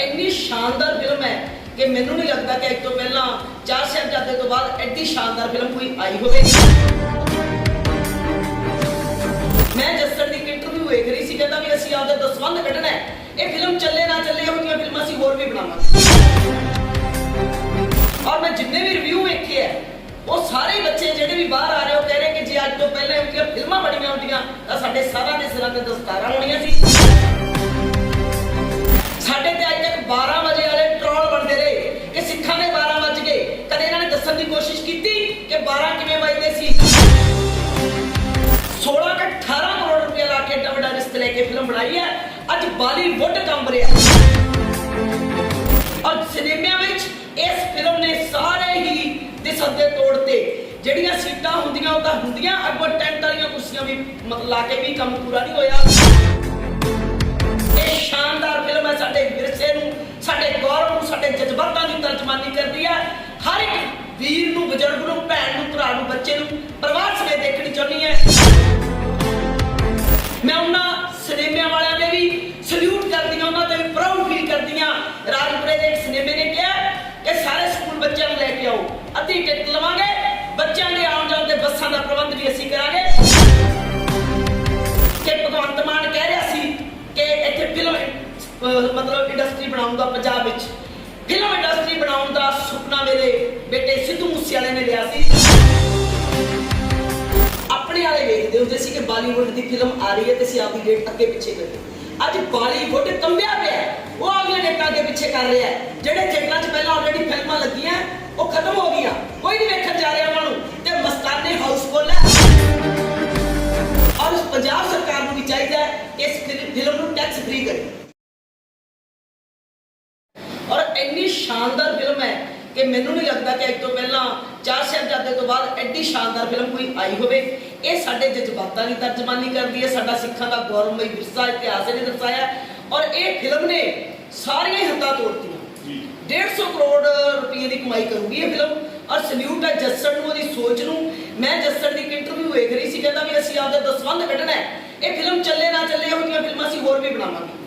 ਇੰਨੀ ਸ਼ਾਨਦਾਰ ਫਿਲਮ ਹੈ ਕਿ ਮੈਨੂੰ ਨਹੀਂ ਲੱਗਦਾ ਕਿ ਅੱਜ ਤੋਂ ਪਹਿਲਾਂ ਚਾਰ ਸਾਹਿਬਜ਼ਾਦੇ ਤੋਂ ਬਾਅਦ ਐਡੀ ਸ਼ਾਨਦਾਰ ਫਿਲਮ ਕੋਈ ਆਈ ਹੋਵੇਗੀ। ਮੈਂ ਜਸਟਰ ਦੀ ਇੰਟਰਵਿਊ ਵੇਖ ਰਹੀ ਸੀ, ਕਹਿੰਦਾ ਵੀ ਅਸੀਂ ਆਪਦਾ ਦਸਵੰਧ ਕੱਢਣਾ ਹੈ। ਇਹ ਫਿਲਮ ਚੱਲੇ ਨਾ ਚੱਲੇ, ਇਹੋ ਜਿਹੀਆਂ ਫਿਲਮਾਂ ਅਸੀਂ ਹੋਰ ਵੀ ਬਣਾਵਾਂਗੇ। ਔਰ ਮੈਂ ਜਿੰਨੇ ਵੀ ਰਿਵਿਊ ਵੇਖੇ ਹੈ, ਉਹ ਸਾਰੇ ਬੱਚੇ ਜਿਹੜੇ ਵੀ ਬਾਹਰ ਆ ਰਹੇ, ਉਹ ਕਹਿ ਰਹੇ ਕਿ ਜੇ ਅੱਜ ਤੋਂ ਪਹਿਲਾਂ ਇਹੋ ਜਿਹੀਆਂ ਫਿਲਮਾਂ ਬਣੀਆਂ ਹੁੰਦੀਆਂ, ਤਾਂ ਸਾਡੇ ਸਾਰਿਆਂ ਦੇ ਸਿਰਾਂ ਤੇ ਦਸਤਾਰਾਂ ਹੋਣੀਆਂ ਸੀ। ਸਾਡੇ ਤੇ ਅੱਜ ਤੱਕ 12 ਵਜੇ ਵਾਲੇ ਟ੍ਰੋਲ ਬਣਦੇ ਰਹੇ ਕਿ ਸਿੱਖਾਂ ਦੇ 12 ਵਜ ਗਏ। ਕਦੇ ਇਹਨਾਂ ਨੇ ਦੱਸਣ ਦੀ ਕੋਸ਼ਿਸ਼ ਕੀਤੀ ਕਿ 12 ਕਿਵੇਂ ਵੱਜਦੇ ਸੀ? 16 ਕਿ 18 ਕਰੋੜ ਰੁਪਏ ਲਾ ਕੇ ਏਡਾ ਵੱਡਾ ਰਿਸ਼ਤੇ ਲੈ ਕੇ ਫਿਲਮ ਬਣਾਈ ਹੈ। ਅੱਜ ਬਾਲੀਵੁੱਡ ਕੰਬ ਰਿਹਾ। ਔਰ ਸਿਨੇਮਿਆਂ ਵਿੱਚ ਇਸ ਫਿਲਮ ਨੇ ਸਾਰੇ ਹੀ ਦੇ ਸੱਦੇ ਤੋੜਤੇ। ਜਿਹੜੀਆਂ ਸੀਟਾਂ ਹੁੰਦੀਆਂ ਉਹ ਤਾਂ ਹੁੰਦੀਆਂ, ਅੱਗੋਂ ਟੈਂਟ ਵਾਲੀਆਂ ਕੁਰਸੀਆਂ ਵੀ ਲਾ ਕੇ ਵੀ ਕੰਮ ਪੂਰਾ ਨਹੀਂ ਹੋਇਆ। ਜਜ਼ਬਾਤਾਂ ਕਰਦੀ ਹੈ ਹਰ ਇੱਕ ਵੀਰ ਨੂੰ, ਬਜ਼ੁਰਗ ਨੂੰ, ਭੈਣ ਨੂੰ, ਭਰਾ ਨੂੰ, ਬੱਚੇ ਨੂੰ ਪਰਿਵਾਰ ਸਮੇਤ ਦੇਖਣੀ ਚਾਹੁੰਦੀ ਹੈ ਮੈਂ ਉਹਨਾਂ ਸਿਨੇਮਿਆਂ ਵਾਲਿਆਂ ਦੇ ਵੀ ਸਲੂਟ ਕਰਦੀ ਹਾਂ ਉਹਨਾਂ ਤੇ ਵੀ ਪ੍ਰਾਊਡ ਫੀਲ ਕਰਦੀ ਹਾਂ ਰਾਜਪੁਰੇ ਦੇ ਇੱਕ ਸਿਨੇਮੇ ਨੇ ਕਿਹਾ ਕਿ ਸਾਰੇ ਸਕੂਲ ਬੱਚਿਆਂ ਨੂੰ ਲੈ ਕੇ ਆਓ, ਅੱਧੀ ਟਿਕਟ ਲਵਾਂਗੇ, ਬੱਚਿਆਂ ਦੇ ਆਉਣ ਜਾਣ ਤੇ ਬੱਸਾਂ ਦਾ ਪ੍ਰਬੰਧ ਵੀ ਅਸੀਂ ਕਰਾਂਗੇ। ਕਿ ਭਗਵੰਤ ਮਾਨ ਕਹਿ ਰਿਹਾ ਸੀ ਕਿ ਇੱਥੇ ਫਿਲਮ ਮਤਲਬ ਇੰਡਸਟਰੀ ਬਣਾਉਣ ਪੰਜਾਬ ਵਿੱਚ। ਫਿਲਮ ਇੰਡਸਟਰੀ ਬਣਾਉਣ ਦਾ ਸੁਪਨਾ ਮੇਰੇ ਬੇਟੇ ਸਿੱਧੂ ਮੂਸੇਵਾਲੇ ਨੇ ਲਿਆ ਸੀ। ਆਪਣੇ ਵਾਲੇ ਵੇਖਦੇ ਹੁੰਦੇ ਸੀ ਕਿ ਬਾਲੀਵੁੱਡ ਦੀ ਫਿਲਮ ਆ ਰਹੀ ਹੈ ਤੇ ਅਸੀਂ ਆਪਦੀ ਡੇਟ ਅੱਗੇ ਪਿੱਛੇ ਕਰੀਏ ਅੱਜ ਬਾਲੀਵੁੱਡ ਕੰਬਿਆ ਪਿਆ ਉਹ ਅਗਲੇ ਡੇਟਾਂ ਅੱਗੇ ਪਿੱਛੇ ਕਰ ਰਿਹਾ ਜਿਹੜੇ ਥੀਏਟਰਾਂ 'ਚ ਪਹਿਲਾਂ ਆਲਰੇਡੀ ਫਿਲਮਾਂ ਲੱਗੀਆਂ, ਉਹ ਖਤਮ ਹੋ ਗਈਆਂ। ਕੋਈ ਨਹੀਂ ਵੇਖਣ ਜਾ ਰਿਹਾ ਉਹਨਾਂ ਨੂੰ। ਤੇ ਮਸਤਾਨੇ ਹਾਊਸਫੁੱਲ ਹੈ। ਔਰ ਪੰਜਾਬ ਸਰਕਾਰ ਨੂੰ ਵੀ ਚਾਹੀਦਾ ਹੈ ਕਿ ਇਸ ਫਿਲਮ ਨੂੰ ਟੈਕਸ ਫ੍ਰੀ ਕਰੇ ਔਰ ਇੰਨੀ ਸ਼ਾਨਦਾਰ ਫਿਲਮ ਹੈ ਕਿ ਮੈਨੂੰ ਨਹੀਂ ਲੱਗਦਾ ਕਿ ਅੱਜ ਤੋਂ ਪਹਿਲਾਂ ਚਾਰ ਸਾਹਿਬਜ਼ਾਦੇ ਤੋਂ ਬਾਅਦ ਐਡੀ ਸ਼ਾਨਦਾਰ ਫਿਲਮ ਕੋਈ ਆਈ ਹੋਵੇ। ਇਹ ਸਾਡੇ ਜਜ਼ਬਾਤਾਂ ਦੀ ਤਰਜਮਾਨੀ ਕਰਦੀ ਹੈ ਸਾਡਾ ਸਿੱਖਾਂ ਦਾ ਗੌਰਵਮਈ ਵਿਰਸਾ ਇਤਿਹਾਸ ਨੇ ਦਰਸਾਇਆ ਔਰ ਇਹ ਫਿਲਮ ਨੇ ਸਾਰੀਆਂ ਹੱਦਾਂ ਤੋੜਤੀਆਂ। 150 ਕਰੋੜ ਰੁਪਏ ਦੀ ਕਮਾਈ ਕਰੂਗੀ ਇਹ ਫਿਲਮ ਔਰ ਸਲੂਟ ਹੈ ਜੱਸੜ ਨੂੰ ਉਹਦੀ ਸੋਚ ਨੂੰ। ਮੈਂ ਜੱਸੜ ਦੀ ਇੰਟਰਵਿਊ ਵੇਖ ਰਹੀ ਸੀ ਕਹਿੰਦਾ ਵੀ ਅਸੀਂ ਆਪਦਾ ਦਸਵੰਧ ਕੱਢਣਾ ਹੈ। ਇਹ ਫਿਲਮ ਚੱਲੇ ਨਾ ਚੱਲੇ ਜਿਹੀਆਂ ਫਿਲਮਾਂ ਅਸੀਂ ਹੋਰ ਵੀ ਬਣਾਵਾਂਗੇ।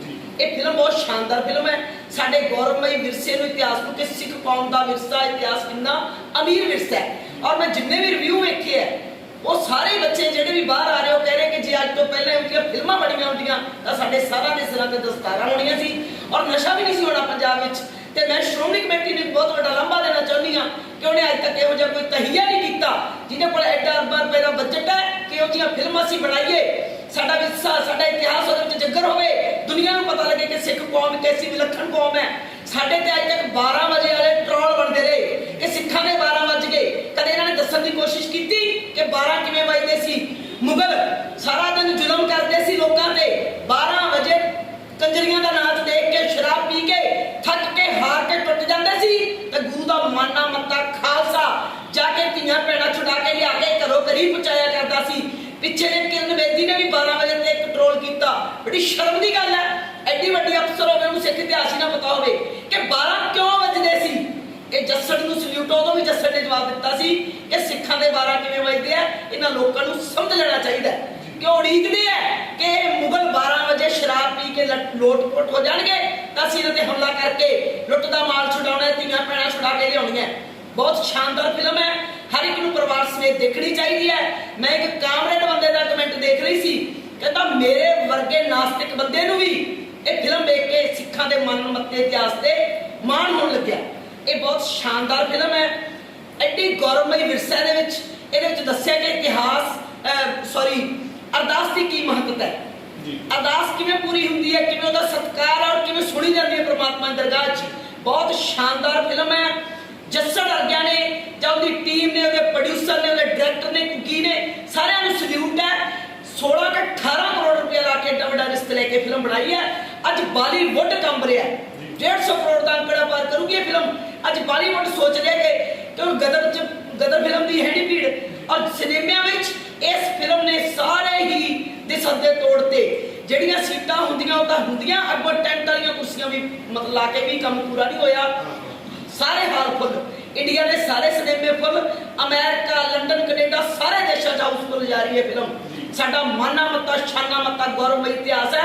ਇਹ ਫਿਲਮ ਬਹੁਤ ਸ਼ਾਨਦਾਰ ਫਿਲਮ ਹੈ। ਸਾਡੇ ਗੌਰਵਮਈ ਵਿਰਸੇ ਨੂੰ ਇਤਿਹਾਸ ਨੂੰ ਕਿ ਸਿੱਖ ਕੌਮ ਦਾ ਵਿਰਸਾ, ਇਤਿਹਾਸ ਕਿੰਨਾ ਅਮੀਰ ਵਿਰਸਾ ਹੈ। ਔਰ ਮੈਂ ਜਿੰਨੇ ਵੀ ਰਿਵਿਊ ਵੇਖੇ ਹੈ, ਉਹ ਸਾਰੇ ਬੱਚੇ ਜਿਹੜੇ ਵੀ ਬਾਹਰ ਆ ਰਹੇ ਉਹ ਕਹਿ ਰਹੇ ਕਿ ਜੇ ਅੱਜ ਤੋਂ ਪਹਿਲਾਂ ਇਹੋ ਫਿਲਮਾਂ ਬਣੀਆਂ ਹੁੰਦੀਆਂ, ਤਾਂ ਸਾਡੇ ਸਾਰਿਆਂ ਦੇ ਸਿਰਾਂ ਤੇ ਦਸਤਾਰਾਂ ਹੋਣੀਆਂ ਸੀ। ਔਰ ਨਸ਼ਾ ਵੀ ਨਹੀਂ ਸੀ ਹੋਣਾ ਪੰਜਾਬ ਵਿੱਚ। ਤੇ ਮੈਂ ਸ਼੍ਰੋਮਣੀ ਕਮੇਟੀ ਨੂੰ ਬਹੁਤ ਵੱਡਾ ਲੰਬਾ ਦੇਣਾ ਚਾਹੁੰਦੀ ਹਾਂ ਕਿ ਉਹਨੇ ਅੱਜ ਤੱਕ ਇਹੋ ਜਿਹਾ ਕੋਈ ਤਹੀਆ ਨਹੀਂ ਕੀਤਾ, ਜਿਹਦੇ ਕੋਲ ਐਡਾ ਅਰਬਾਂ ਰੁਪਏ ਦਾ ਬਜਟ ਹੈ ਕਿ ਉਹ ਜਿਹੀਆਂ ਫਿਲਮਾਂ ਅਸੀਂ ਬਣਾਈਏ। ਸਾਡਾ ਵਿਰਸਾ, ਸਾਡਾ ਇਤਿਹਾਸ ਉਹਦੇ ਜੱਗਰ ਹੋਵੇ, ਦੁਨੀਆ ਨੂੰ ਪਤਾ ਲੱਗੇ ਕਿ ਸਿੱਖ ਕੌਮ ਕੈਸੀ ਵਿਲੱਖਣ ਕੌਮ ਹੈ। ਸਾਡੇ ਤੇ ਅੱਜ ਤੱਕ 12 ਵਜੇ ਵਾਲੇ ਟ੍ਰੋਲ ਬਣਦੇ ਰਹੇ। ਕਿ ਸਿੱਖਾਂ ਦੇ 12 ਵਜ ਗਏ। ਕਦੇ ਇਹਨਾਂ ਨੇ ਦੱਸਣ ਦੀ ਕੋਸ਼ਿਸ਼ ਕੀਤੀ ਕਿ 12 ਕਿਵੇਂ ਵੱਜਦੇ ਸੀ? ਮੁਗਲ ਸਾਰਾ ਦਿਨ ਜ਼ੁਲਮ ਕਰਦੇ ਸੀ ਲੋਕਾਂ ਤੇ। 12 ਵਜੇ ਕੰਜਰੀਆਂ ਦਾ ਨਾਚ ਦੇਖ ਕੇ, ਸ਼ਰਾਬ ਪੀ ਕੇ, ਥੱਕ ਕੇ, ਹਾਰ ਕੇ ਟੁੱਟ ਜਾਂਦੇ ਸੀ। ਤੇ ਗੁਰੂ ਦਾ ਮਾਨਾ ਮੱਤਾ ਖਾਲਸਾ। ਜਾ ਕੇ ਧੀਆਂ ਭੈਣਾਂ ਛੁਡਾ ਕੇ ਲਿਆ ਕੇ ਘਰੋਂ ਘਰੀ ਪਹੁੰਚਾਇਆ। ਪਿੱਛੇ ਜੇ ਕਿਰਨ ਬੇਦੀ ਨੇ ਵੀ 12 ਵਜੇ ਤੇ ਕੰਟਰੋਲ ਕੀਤਾ। ਬੜੀ ਸ਼ਰਮ ਦੀ ਗੱਲ ਹੈ। ਐਡੀ ਵੱਡੀ ਅਫਸਰ ਹੋਵੇ, ਉਹਨੂੰ ਸਿੱਖ ਇਤਿਹਾਸ ਹੀ ਨਾ ਪਤਾ ਹੋਵੇ ਕਿ 12 ਕਿਉਂ ਵੱਜਦੇ ਸੀ? ਇਹ ਜੱਸੜ ਨੂੰ ਸਲੂਟ ਉਦੋਂ ਵੀ ਜੱਸੜ ਨੇ ਜਵਾਬ ਦਿੱਤਾ ਸੀ ਕਿ ਸਿੱਖਾਂ ਦੇ 12 ਕਿਵੇਂ ਵੱਜਦੇ ਆ? ਇਹਨਾਂ ਲੋਕਾਂ ਨੂੰ ਸਮਝ ਲੈਣਾ ਚਾਹੀਦਾ ਕਿ ਉਹ ਉਡੀਕਦੇ ਆ ਕਿ ਇਹ ਮੁਗਲ 12 ਵਜੇ ਸ਼ਰਾਬ ਪੀ ਕੇ ਲਟ- ਲੋਟ-ਪੋਟ ਹੋ ਜਾਣਗੇ, ਤਾਂ ਅਸੀਂ ਇਹਨਾਂ ਤੇ ਹਮਲਾ ਕਰਕੇ ਲੁੱਟ ਦਾ ਮਾਲ ਛੁਡਾਉਣਾ ਹੈ ਧੀਆਂ ਭੈਣਾਂ ਛੁਡਾ ਕੇ ਲਿਆਉਣੀਆਂ। ਬਹੁਤ ਸ਼ਾਨਦਾਰ ਫਿਲਮ ਹੈ। ਹਰ ਇੱਕ ਨੂੰ ਪਰਿਵਾਰ ਸਮੇਤ ਦੇਖਣੀ ਚਾਹੀਦੀ ਹੈ। ਮੈਂ ਇੱਕ ਕਾਮਰੇਡ ਬੰਦੇ ਦਾ ਕਮੈਂਟ ਦੇਖ ਰਹੀ ਸੀ। ਕਹਿੰਦਾ ਮੇਰੇ ਵਰਗੇ ਨਾਸਤਿਕ ਬੰਦੇ ਨੂੰ ਵੀ ਇਹ ਫਿਲਮ ਵੇਖ ਕੇ ਸਿੱਖਾਂ ਦੇ ਮਨ ਮੱਤੇ ਇਤਿਹਾਸ ਤੇ ਮਾਣ ਹੋਣ ਲੱਗਿਆ। ਇਹ ਬਹੁਤ ਸ਼ਾਨਦਾਰ ਫਿਲਮ ਹੈ। ਐਡੀ ਗੌਰਵਮਈ ਵਿਰਸੇ ਦੇ ਵਿੱਚ ਇਹਦੇ ਵਿੱਚ ਦੱਸਿਆ ਕਿ ਇਤਿਹਾਸ ਸੌਰੀ ਅਰਦਾਸ ਦੀ ਕੀ ਮਹੱਤਤਾ ਹੈ। ਜੀ। ਅਰਦਾਸ ਕਿਵੇਂ ਪੂਰੀ ਹੁੰਦੀ ਹੈ ਕਿਵੇਂ ਉਹਦਾ ਸਤਿਕਾਰ ਔਰ ਕਿਵੇਂ ਸੁਣੀ ਜਾਂਦੀ ਹੈ ਪ੍ਰਮਾਤਮਾ ਦੀ ਦਰਗਾਹ 'ਚ। ਬਹੁਤ ਸ਼ਾਨਦਾਰ ਫਿਲਮ ਹੈ। ਜੱਸੜ ਅਰਗਿਆ ਨੇ ਜਾਂ ਉਹਦੀ ਟੀਮ ਨੇ, ਉਹਦੇ ਪ੍ਰੋਡਿਊਸਰ ਨੇ, ਉਹਦੇ ਡਾਇਰੈਕਟਰ ਨੇ, ਕੁਕੀ ਨੇ, ਸਾਰਿਆਂ ਨੂੰ ਸਲੂਟ ਹੈ। 16 ਕਿ 18 ਕਰੋੜ ਰੁਪਏ ਲਾ ਕੇ ਏਡਾ ਵੱਡਾ ਰਿਸ਼ਤੇ ਲੈ ਕੇ ਫਿਲਮ ਬਣਾਈ ਹੈ। ਅੱਜ ਬਾਲੀਵੁੱਡ ਕੰਬ ਰਿਹਾ ਹੈ। 150 ਕਰੋੜ ਦਾ ਅੰਕੜਾ ਪਾਰ ਕਰੂਗੀ ਇਹ ਫਿਲਮ ਅੱਜ ਬਾਲੀਵੁੱਡ ਸੋਚ ਰਿਹਾ ਕਿ ਕਿ ਉਹ ਗਦਰ ਚ, ਗਦਰ ਫਿਲਮ ਦੀ ਹੈਡੀ ਭੀੜ। ਔਰ ਸਿਨੇਮਿਆਂ ਵਿੱਚ ਇਸ ਫਿਲਮ ਨੇ ਸਾਰੇ ਹੀ ਦੇ ਸੱਦੇ ਤੋੜਤੇ। ਜਿਹੜੀਆਂ ਸੀਟਾਂ ਹੁੰਦੀਆਂ, ਉਹ ਤਾਂ ਹੁੰਦੀਆਂ। ਅੱਗੋਂ ਟੈਂਟ ਵਾਲੀਆਂ ਕੁਰਸੀਆਂ ਵੀ ਮਤਲਬ ਲਾ ਕੇ ਵੀ ਕੰਮ ਪੂਰਾ ਨਹੀਂ ਹੋਇਆ। ਸਾਰੇ ਹਾਲ ਫੁੱਲ। ਇੰਡੀਆ ਦੇ ਸਾਰੇ ਸਿਨੇਮੇ ਫੁੱਲ, ਅਮਰੀਕਾ, ਲੰਡਨ, ਕੈਨੇਡਾ, ਸਾਰੇ ਦੇਸ਼ਾਂ 'ਚ ਹਾਊਸਫੁੱਲ ਜਾ ਰਹੀ ਹੈ ਫਿਲਮ ਸਾਡਾ ਮਾਨਾ ਮੱਤਾ, ਸ਼ਾਨਾ ਮੱਤਾ ਗੌਰਵਮਈ ਇਤਿਹਾਸ ਹੈ।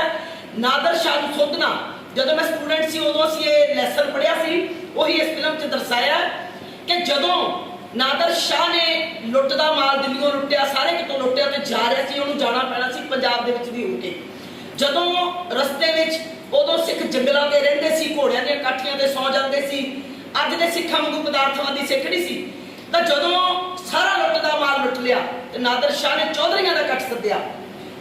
ਨਾਦਰ ਸ਼ਾਹ ਨੂੰ ਸੋਧਣਾ ਜਦੋਂ ਮੈਂ ਸਟੂਡੈਂਟ ਸੀ, ਉਦੋਂ ਅਸੀਂ ਇਹ ਲੈਸਨ ਪੜ੍ਹਿਆ ਸੀ, ਉਹੀ ਇਸ ਫਿਲਮ 'ਚ ਦਰਸਾਇਆ ਕਿ ਜਦੋਂ ਨਾਦਰ ਸ਼ਾਹ ਨੇ ਲੁੱਟ ਦਾ ਮਾਲ ਦਿੱਲੀੋਂ ਲੁੱਟਿਆ, ਸਾਰੇ ਕਿਤੋਂ ਲੁੱਟਿਆ ਤੇ ਜਾ ਰਿਹਾ ਸੀ, ਉਹਨੂੰ ਜਾਣਾ ਪੈਣਾ ਸੀ ਪੰਜਾਬ ਦੇ ਵਿੱਚ ਦੀ ਹੋ ਕੇ। ਜਦੋਂ ਰਸਤੇ ਵਿੱਚ ਉਦੋਂ ਸਿੱਖ ਜੰਗਲਾਂ ਦੇ ਰਹਿੰਦੇ ਸੀ, ਘੋੜਿਆਂ ਦੀਆਂ ਕਾਠੀਆਂ ਤੇ ਸੌ ਜਾਂਦੇ ਸੀ ਅੱਜ ਦੇ ਸਿੱਖਾਂ ਵਾਂਗੂ ਪਦਾਰਥਵਾਦੀ ਸਿੱਖ ਨਹੀਂ ਸੀ। ਤਾਂ ਜਦੋਂ ਸਾਰਾ ਲੁੱਟ ਦਾ ਮਾਲ ਲੁੱਟ ਲਿਆ ਤੇ ਨਾਦਰ ਸ਼ਾਹ ਨੇ ਚੌਧਰੀਆਂ ਦਾ ਕੱਟ ਸੱਦਿਆ।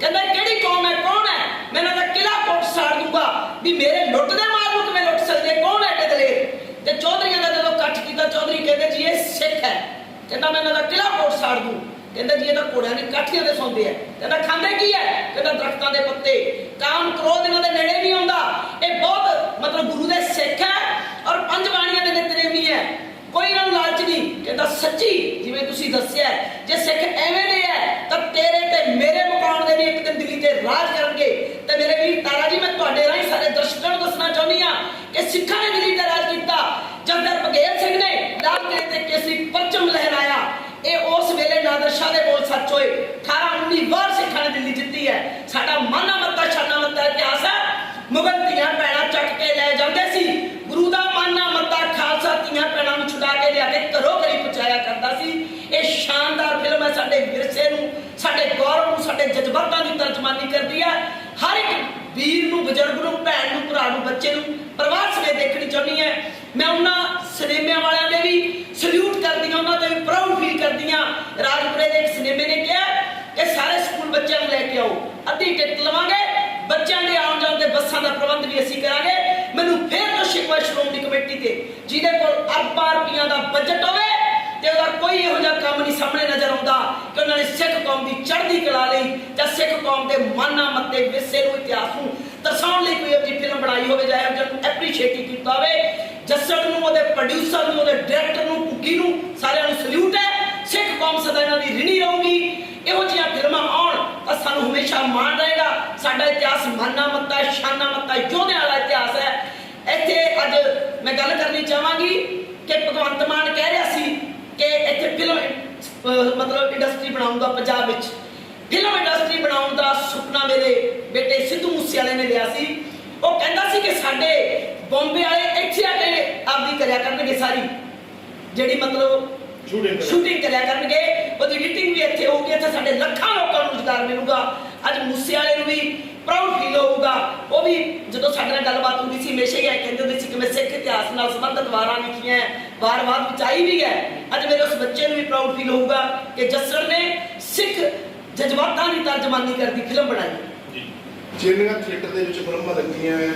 ਕਹਿੰਦਾ ਇਹ ਕਿਹੜੀ ਕੌਮ ਹੈ? ਕੌਣ ਹੈ? ਮੈਂ ਇਹਨਾਂ ਕਿਲਾ ਕੋਟ ਸਾੜ ਦੂੰਗਾ ਵੀ ਮੇਰੇ ਲੁੱਟ ਦੇ ਮਾਲ ਨੂੰ ਕਿਵੇਂ ਲੁੱਟ ਸਕਦੇ? ਕੌਣ ਹੈ ਏਡੇ ਤੇ ਚੌਧਰੀਆਂ ਦਾ ਜਦੋਂ ਕੱਟ ਕੀਤਾ, ਚੌਧਰੀ ਕਹਿੰਦੇ, ਜੀ, ਇਹ ਸਿੱਖ ਹੈ। ਕਹਿੰਦਾ, ਮੈਂ ਇਹਨਾਂ ਦਾ ਕਿਲਾ ਕੋਟ ਸਾੜ ਦੂੰ। ਕਹਿੰਦਾ, ਜੀ, ਇਹ ਤਾਂ ਘੋੜਿਆਂ ਦੀ ਕਾਠੀਆਂ ਤੇ ਸੌਂਦੇ ਆ। ਕਹਿੰਦਾ, ਖਾਂਦੇ ਕੀ ਹੈ? ਕਹਿੰਦਾ, ਦਰਖਤਾਂ ਦੇ ਪੱਤੇ। ਕਾਮ ਕ੍ਰੋਧ ਇਹਨਾਂ ਦੇ ਨੇੜੇ ਨਹੀਂ ਆਉਂਦਾ। ਇਹ ਬਹੁਤ ਮਤਲਬ ਗੁਰੂ ਦੇ ਸਿੱਖ ਹੈ ਔਰ ਪੰਜ ਬਾਣੀਆਂ ਦੇ ਨਿਤਨੇਮੀ ਹੈ ਕੋਈ ਇਹਨਾਂ ਨੂੰ ਲਾਲਚ ਨਹੀਂ ਕਹਿੰਦਾ ਸੱਚੀ ਜਿਵੇਂ ਤੁਸੀਂ ਦੱਸਿਆ ਹੈ, ਜੇ ਸਿੱਖ ਐਵੇਂ ਦੇ ਹੈ ਤਾਂ ਤੇਰੇ ਤੇ ਮੇਰੇ ਮੁਕਾਮ ਦੇ ਵੀ ਇੱਕ ਦਿਨ ਦਿੱਲੀ ਤੇ ਰਾਜ ਕਰਨਗੇ ਤੇ ਮੇਰੇ ਵੀਰ ਤਾਰਾ ਜੀ ਮੈਂ ਤੁਹਾਡੇ ਰਾਹੀਂ ਸਾਰੇ ਦਰਸ਼ਕਾਂ ਨੂੰ ਦੱਸਣਾ ਚਾਹੁੰਦੀ ਹਾਂ ਕਿ ਸਿੱਖਾਂ ਨੇ ਦਿੱਲੀ ਤੇ ਰਾਜ ਕੀਤਾ ਜਗਦਰ ਬਗੇਲ ਸਿੰਘ ਨੇ ਲਾਲ ਕਿਲੇ ਤੇ ਕੇਸਰੀ ਪਰਚਮ ਲਹਿਰਾਇਆ ਇਹ ਉਸ ਵੇਲੇ ਨਾਦਰ ਸ਼ਾਹ ਦੇ ਬੋਲ ਸੱਚ ਹੋਏ 18 19 ਵਾਰ ਸਿੱਖਾਂ ਨੇ ਦਿੱਲੀ ਜਿੱਤੀ ਹੈ ਸਾਡਾ ਮਾਨਾ ਮੱਤਾ ਛਾਨਾ ਮੱਤਾ ਇਤਿਹਾਸ ਹੈ ਮੁਗਲ ਧੀਆਂ ਭੈਣਾਂ ਚੱਕ ਕੇ ਲੈ ਜਾਂਦੇ ਸੀ ਗੁਰੂ ਦਾ ਮਾਨਾ ਮੱਤਾ ਖਾਲਸਾ ਧੀਆਂ ਭੈਣਾਂ ਨੂੰ ਛੁਡਾ ਕੇ ਲਿਆ ਕੇ ਘਰੋਂ ਘਰੀ ਪਹੁੰਚਾਇਆ ਕਰਦਾ ਸੀ ਇਹ ਸ਼ਾਨਦਾਰ ਫਿਲਮ ਹੈ ਸਾਡੇ ਵਿਰਸੇ ਨੂੰ ਸਾਡੇ ਗੌਰਵ ਨੂੰ ਸਾਡੇ ਜਜ਼ਬਾਤਾਂ ਦੀ ਤਰਜਮਾਨੀ ਕਰਦੀ ਹੈ ਹਰ ਇੱਕ ਵੀਰ ਨੂੰ, ਬਜ਼ੁਰਗ ਨੂੰ, ਭੈਣ ਨੂੰ, ਭਰਾ ਨੂੰ, ਬੱਚੇ ਨੂੰ ਪਰਿਵਾਰ ਸਮੇਤ ਦੇਖਣੀ ਚਾਹੁੰਦੀ ਹੈ ਮੈਂ ਉਹਨਾਂ ਸਿਨੇਮਿਆਂ ਵਾਲਿਆਂ ਦੇ ਵੀ ਸਲੂਟ ਕਰਦੀ ਹਾਂ, ਉਹਨਾਂ ਤੇ ਵੀ ਪ੍ਰਾਊਡ ਫੀਲ ਕਰਦੀ ਹਾਂ। ਰਾਜਪੁਰੇ ਦੇ ਇੱਕ ਸਿਨੇਮੇ ਨੇ ਕਿਹਾ ਕਿ ਸਾਰੇ ਸਕੂਲ ਬੱਚਿਆਂ ਨੂੰ ਲੈ ਕੇ ਆਓ। ਅੱਧੀ ਟਿਕਟ ਲਵਾਂਗੇ, ਬੱਚਿਆਂ ਦੇ ਆਉਣ ਜਾਣ ਦੇ ਬੱਸਾਂ ਦਾ ਪ੍ਰਬੰਧ ਵੀ ਅਸੀਂ ਕਰਾਂਗੇ। ਮੈਨੂੰ ਫੇਰ ਤੋਂ ਸ਼ਿਕਵਾ ਸ਼੍ਰੋਮਣੀ ਕਮੇਟੀ ਤੇ, ਜਿਹਦੇ ਕੋਲ ਅਰਬਾਂ ਰੁਪਈਆਂ ਦਾ ਬਜਟ ਹੋਵੇ ਤੇ ਉਹਦਾ ਕੋਈ ਇਹੋ ਜਿਹਾ ਕੰਮ ਨਹੀਂ ਸਾਹਮਣੇ ਨਜ਼ਰ ਆਉਂਦਾ। ਉਹਨਾਂ ਨੇ ਸਿੱਖ ਕੌਮ ਦੀ ਚੜ੍ਹਦੀ ਕਲਾ ਲਈ ਜਾਂ ਸਿੱਖ ਕੌਮ ਦੇ ਮਾਨਾ ਮੱਤੇ ਵਿਰਸੇ ਨੂੰ ਇਤਿਹਾਸ ਨੂੰ ਦਰਸਾਉਣ ਲਈ ਕੋਈ ਅਜਿਹੀ ਫਿਲਮ ਬਣਾਈ ਹੋਵੇ ਜਾਂ ਜਨ ਐਪਰੀਸ਼ੀਏਟ ਕੀਤਾ ਹੋਵੇ, ਜੱਸੜ ਨੂੰ, ਉਹਦੇ ਪ੍ਰੋਡਿਊਸਰ ਨੂੰ, ਉਹਦੇ ਡਾਇਰੈਕਟਰ ਨੂੰ ਕੁੱਗੀ ਨੂੰ ਸਾਰਿਆਂ ਨੂੰ ਸਲੂਟ ਹੈ। ਸਿੱਖ ਕੌਮ ਸਦਾ ਇਹਨਾਂ ਦੀ ਰਿਣੀ ਰਹੂਗੀ। ਇਹੋ ਜਿਹੀਆਂ ਫਿਲਮਾਂ ਆਉਣ ਤਾਂ ਸਾਨੂੰ ਹਮੇਸ਼ਾ ਮਾਣ ਰਹੇਗਾ। ਸਾਡਾ ਇਤਿਹਾਸ ਮਾਨਾ ਮੱਤਾ ਸ਼ਾਨਾ ਮੱਤਾ ਯੋਧਿਆਂ ਵਾਲਾ ਇਤਿਹਾਸ ਹੈ। ਇੱਥੇ ਅੱਜ ਮੈਂ ਗੱਲ ਕਰਨੀ ਚਾਹਾਂਗੀ ਕਿ ਭਗਵੰਤ ਮਾਨ ਕਹਿ ਰਿਹਾ ਸੀ ਕਿ ਇੱਥੇ ਫਿਲਮ ਮਤਲਬ ਇੰਡਸਟਰੀ ਬਣਾਉਂਗਾ ਪੰਜਾਬ ਵਿੱਚ। ਫਿਲਮ ਇੰਡਸਟਰੀ ਬਣਾਉਣ ਦਾ ਸੁਪਨਾ ਮੇਰੇ ਬੇਟੇ ਸਿੱਧੂ ਮੂਸੇਵਾਲੇ ਨੇ ਲਿਆ ਸੀ। ਉਹ ਕਹਿੰਦਾ ਸੀ ਕਿ ਸਾਡੇ ਬੰਬੇ ਵਾਲੇ ਇੱਥੇ ਆ ਕੇ ਆਪਦੀ ਕਰਿਆ ਕਰਨਗੇ ਸਾਰੀ। ਜਿਹੜੀ ਮਤਲਬ ਸ਼ੂਟਿੰਗ ਕਰਿਆ। ਕਰਨਗੇ ਉਹਦੀ ਐਡੀਟਿੰਗ ਵੀ ਇੱਥੇ ਹੋਊਗੀ ਇੱਥੇ ਸਾਡੇ ਲੱਖਾਂ ਲੋਕਾਂ ਨੂੰ ਰੁਜ਼ਗਾਰ ਮਿਲੂਗਾ। ਅੱਜ ਮੂਸੇ ਵਾਲੇ ਨੂੰ ਵੀ ਪ੍ਰਾਊਡ ਫੀਲ ਹੋਊਗਾ। ਉਹ ਵੀ ਜਦੋਂ ਸਾਡੇ ਨਾਲ ਗੱਲਬਾਤ ਹੁੰਦੀ ਸੀ ਹਮੇਸ਼ਾ ਹੀ ਕਹਿੰਦੇ ਹੁੰਦੇ ਸੀ ਕਿ ਮੈਂ ਸਿੱਖ ਇਤਿਹਾਸ ਨਾਲ ਸੰਬੰਧਿਤ ਵਾਰਾਂ ਲਿਖੀਆਂ ਵਾਰ-ਵਾਰ ਵਿਚਾਈ ਵੀ ਹੈ। ਅੱਜ ਮੇਰੇ ਉਸ ਬੱਚੇ ਨੂੰ ਵੀ ਪ੍ਰਾਊਡ ਫੀਲ ਹੋਊਗਾ ਕਿ ਜੱਸੜ ਨੇ ਸਿੱਖ ਜਜ਼ਬਾਤਾਂ ਦੀ ਤਰਜਮਾਨੀ ਕਰਦੀ ਫਿਲਮ ਬਣਾਈ। ਜੀ। ਜਿਹੜੀਆਂ ਥੀਏਟਰ ਦੇ ਵਿੱਚ ਫਿਲਮਾਂ ਲੱਗੀਆਂ ਹੈ,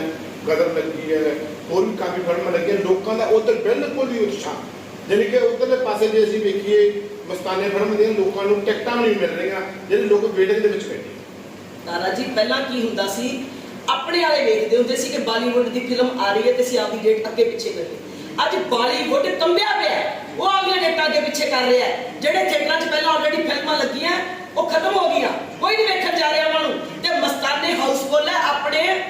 ਗਦਰ ਲੱਗੀ ਹੈ ਹੋਰ ਵੀ ਕਾਫੀ ਫਿਲਮਾਂ ਲੱਗੀਆਂ ਲੋਕਾਂ ਦਾ ਉਧਰ ਬਿਲਕੁਲ ਹੀ ਉਤਸ਼ਾਹ। ਜਾਣੀ ਕਿ ਉਧਰਲੇ ਪਾਸੇ ਜੇ ਅਸੀਂ ਵੇਖੀਏ ਮਸਤਾਨੇ ਫਿਲਮ ਦੇ ਲੋਕਾਂ ਨੂੰ ਟਿਕਟਾਂ ਵੀ ਨਹੀਂ ਮਿਲ ਰਹੀਆਂ ਜਿਹੜੇ ਲੋਕ ਵੇਟਿੰਗ ਦੇ ਵਿੱਚ ਬੈਠੇ। ਤਾਰਾ ਜੀ ਪਹਿਲਾਂ ਕੀ ਹੁੰਦਾ ਸੀ? ਆਪਣੇ ਵਾਲੇ ਵੇਖਦੇ ਹੁੰਦੇ ਸੀ ਕਿ ਬਾਲੀਵੁੱਡ ਦੀ ਫਿਲਮ ਆ ਰਹੀ ਹੈ ਤੇ ਅਸੀਂ ਆਪਦੀ ਡੇਟ ਅੱਗੇ ਪਿੱਛੇ ਕਰੀਏ ਅੱਜ ਬਾਲੀਵੁੱਡ ਕੰਬਿਆ ਪਿਆ ਉਹ ਆਪਦੀਆਂ ਡੇਟਾਂ ਅੱਗੇ ਪਿੱਛੇ ਕਰ ਰਿਹਾ ਜਿਹੜੇ ਥੀਏਟਰਾਂ 'ਚ ਪਹਿਲਾਂ ਆਲਰੇਡੀ ਫਿਲਮਾਂ ਲੱਗੀਆਂ, ਉਹ ਖਤਮ ਹੋ ਗਈਆਂ। ਕੋਈ ਨਹੀਂ ਵੇਖਣ ਜਾ ਰਿਹਾ ਉਹਨਾਂ ਨੂੰ। ਤੇ ਮਸਤਾਨੇ ਹਾਊਸਫੁੱਲ ਹੈ ਆਪਣੇ।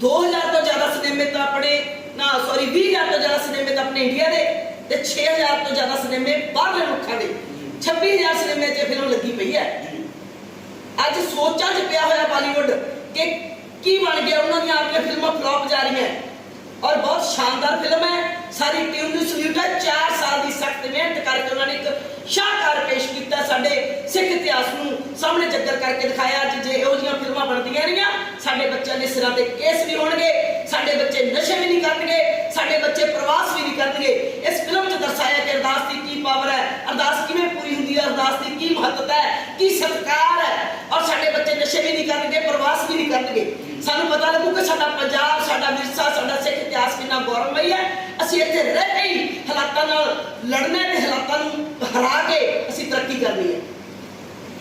2000 ਤੋਂ ਜ਼ਿਆਦਾ ਸਿਨੇਮੇ ਤਾਂ ਆਪਣੇ, ਨਾ ਸੌਰੀ 20000 ਤੋਂ ਜ਼ਿਆਦਾ ਸਿਨੇਮੇ ਤਾਂ ਆਪਣੇ ਇੰਡੀਆ ਦੇ। ਤੇ 6000 ਤੋਂ ਜ਼ਿਆਦਾ ਸਿਨੇਮੇ ਬਾਹਰਲੇ ਮੁਲਕਾਂ ਦੇ। 26000 ਸਿਨੇਮੇ 'ਚ ਫਿਲਮ ਲੱਗੀ ਪਈ ਹੈ। ਅੱਜ ਸੋਚਾਂ 'ਚ ਪਿਆ ਹੋਇਆ ਬਾਲੀਵੁੱਡ ਕਿ ਕੀ ਬਣ ਗਿਆ। ਉਹਨਾਂ ਦੀਆਂ ਆਪਣੀਆਂ ਫਿਲਮਾਂ ਫਲॉप ਜਾ ਰਹੀਆਂ। ਔਰ ਬਹੁਤ ਸ਼ਾਨਦਾਰ ਫਿਲਮ ਹੈ। ਸਾਰੀ ਟੀਮ ਨੂੰ ਸਲੂਟ ਹੈ 4 ਸਾਲ ਦੀ ਸਖਤ ਮਿਹਨਤ ਕਰਕੇ ਉਹਨਾਂ ਨੇ ਇੱਕ ਸ਼ਾਹਕਾਰ ਪੇਸ਼ ਕੀਤਾ ਸਾਡੇ ਸਿੱਖ ਇਤਿਹਾਸ ਨੂੰ ਸਾਹਮਣੇ ਚੱਕਰ ਕਰਕੇ ਦਿਖਾਇਆ ਅੱਜ ਜੇ ਇਹੋ ਜਿਹੀਆਂ ਫਿਲਮਾਂ ਬਣਦੀਆਂ ਰਹੀਆਂ, ਸਾਡੇ ਬੱਚਿਆਂ ਦੇ ਸਿਰਾਂ ਤੇ ਕੇਸ ਵੀ ਹੋਣਗੇ, ਸਾਡੇ ਬੱਚੇ ਨਸ਼ੇ ਵੀ ਨਹੀਂ ਕਰਨਗੇ, ਸਾਡੇ ਬੱਚੇ ਪ੍ਰਵਾਸ ਵੀ ਨਹੀਂ ਕਰਨਗੇ। ਇਸ ਫਿਲਮ 'ਚ ਦਰਸਾਇਆ ਕਿ ਅਰਦਾਸ ਦੀ ਕੀ ਪਾਵਰ ਹੈ, ਅਰਦਾਸ ਕਿਵੇਂ ਪੂਰੀ ਹੁੰਦੀ ਹੈ, ਅਰਦਾਸ ਦੀ ਕੀ ਮਹੱਤਤਾ ਹੈ, ਕੀ ਸਤਿਕਾਰ ਹੈ, ਔਰ ਸਾਡੇ ਬੱਚੇ ਨਸ਼ੇ ਵੀ ਨਹੀਂ ਕਰਨਗੇ, ਪ੍ਰਵਾਸ ਵੀ ਨਹੀਂ ਕਰਨਗੇ। ਸਾਨੂੰ ਪਤਾ ਲੱਗੂ ਕਿ ਸਾਡਾ ਪੰਜਾਬ, ਸਾਡਾ ਵਿਰਸਾ, ਸਾਡਾ ਸਿੱਖ ਇਤਿਹਾਸ ਕਿੰਨਾ ਗੌਰਵਮਈ ਹੈ। ਅਸੀਂ ਇੱਥੇ ਰਹਿ ਕੇ ਹੀ ਹਾਲਾਤਾਂ ਨਾਲ ਲੜਨਾ ਤੇ ਹਾਲਾਤਾਂ ਨੂੰ ਹਰਾ ਕੇ ਅਸੀਂ ਤਰੱਕੀ ਕਰਨੀ ਹੈ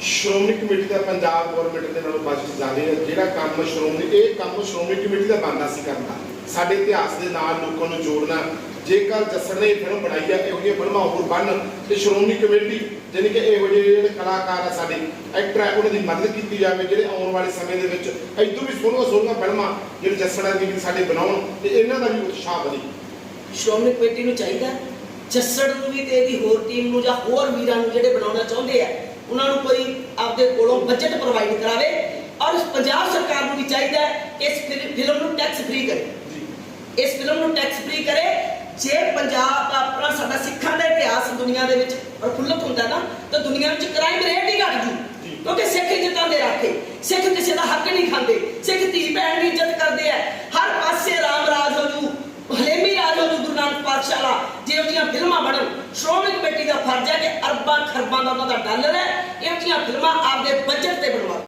ਸ਼੍ਰੋਮਣੀ ਕਮੇਟੀ ਦਾ ਪੰਜਾਬ ਗਵਰਨਮੈਂਟ ਦੇ ਨਾਲੋਂ ਬਚ ਜਾਂਦੇ ਨੇ ਜਿਹੜਾ ਕੰਮ ਸ਼੍ਰੋਮਣੀ, ਇਹ ਕੰਮ ਸ਼੍ਰੋਮਣੀ ਕਮੇਟੀ ਦਾ ਬਣਦਾ ਸੀ ਕਰਨਾ ਸਾਡੇ ਇਤਿਹਾਸ ਦੇ ਨਾਲ ਲੋਕਾਂ ਨੂੰ ਜੋੜਨਾ। ਜੇਕਰ ਜੱਸਰ ਨੇ ਫਿਲਮ ਬਣਾਈ ਹੈ ਇਹੋ ਜਿਹੀਆਂ ਫਿਲਮਾਂ ਹੋਰ ਬਣ ਤੇ ਸ਼੍ਰੋਮਣੀ ਕਮੇਟੀ ਜਾਣੀ ਕਿ ਇਹੋ ਜਿਹੇ ਜਿਹੜੇ ਕਲਾਕਾਰ ਆ ਸਾਡੇ ਐਕਟਰ ਆ ਉਹਨਾਂ ਦੀ ਮਦਦ ਕੀਤੀ ਜਾਵੇ ਜਿਹੜੇ ਆਉਣ ਵਾਲੇ ਸਮੇਂ ਦੇ ਵਿੱਚ ਇਦੋਂ ਵੀ ਸੋਹਣੀਆਂ ਸੋਹਣੀਆਂ ਫਿਲਮਾਂ ਜਿਹੜੇ ਜੱਸਰਾਂ ਦੀ ਸਾਡੇ ਬਣਾਉਣ ਤੇ ਇਹਨਾਂ ਦਾ ਵੀ ਉਤਸ਼ਾਹ ਵਧੇ। ਸ਼੍ਰੋਮਣੀ ਕਮੇਟੀ ਨੂੰ ਚਾਹੀਦਾ ਜੱਸੜ ਨੂੰ ਵੀ ਤੇ ਇਹਦੀ ਹੋਰ ਟੀਮ ਨੂੰ ਜਾਂ ਹੋਰ ਵੀਰਾਂ ਨੂੰ ਜਿਹੜੇ ਬਣਾਉਣਾ ਚਾਹੁੰਦੇ ਆ ਉਹਨਾਂ ਨੂੰ ਕੋਈ ਆਪਦੇ ਕੋਲੋਂ ਬਜਟ ਪ੍ਰੋਵਾਈਡ ਕਰਾਵੇ ਔਰ ਇਸ ਪੰਜਾਬ ਸਰਕਾਰ ਨੂੰ ਵੀ ਚਾਹੀਦਾ ਕਿ ਇਸ ਫਿਲ- ਫਿਲਮ ਨੂੰ ਟੈਕਸ ਫ੍ਰੀ ਕਰੇ। ਇਸ ਫਿਲਮ ਨੂੰ ਟੈਕਸ ਫ੍ਰੀ ਕਰੇ ਜੇ ਪੰਜਾਬ ਦਾ ਆਪਣਾ ਸਾਡਾ ਸਿੱਖਾਂ ਦਾ ਇਤਿਹਾਸ ਦੁਨੀਆ ਦੇ ਵਿੱਚ ਪ੍ਰਫੁੱਲਤ ਹੁੰਦਾ ਨਾ, ਤਾਂ ਦੁਨੀਆ ਵਿੱਚ ਕ੍ਰਾਈਮ ਰੇਟ ਹੀ ਘਟ ਜੂ। ਕਿਉਂਕਿ ਸਿੱਖ ਇੱਜ਼ਤਾਂ ਦੇ ਰਾਖੇ। ਸਿੱਖ ਕਿਸੇ ਦਾ ਹੱਕ ਨਹੀਂ ਖਾਂਦੇ। ਸਿੱਖ ਧੀ ਭੈਣ ਦੀ ਇੱਜ਼ਤ ਕਰਦੇ ਆ ਹਰ ਪਾਸੇ ਰਾਮ ਰਾਜ ਹੋ ਜੂ, ਹਲੇਮੀ ਰਾਜ ਹੋ ਜੂ ਗੁਰੂ ਨਾਨਕ ਪਾਤਸ਼ਾਹ ਜੇ ਉਹਦੀਆਂ ਫਿਲਮਾਂ ਬਣਨ, ਸ਼੍ਰੋਮਣੀ ਕਮੇਟੀ ਦਾ ਫਰਜ਼ ਹੈ ਕਿ ਅਰਬਾਂ ਖਰਬਾਂ ਦਾ ਉਹਨਾਂ ਦਾ ਡਾਲਰ ਹੈ ਇਹ ਜਿਹੀਆਂ ਫਿਲਮਾਂ ਆਪਦੇ ਬਜਟ ਤੇ ਬਣਵਾ।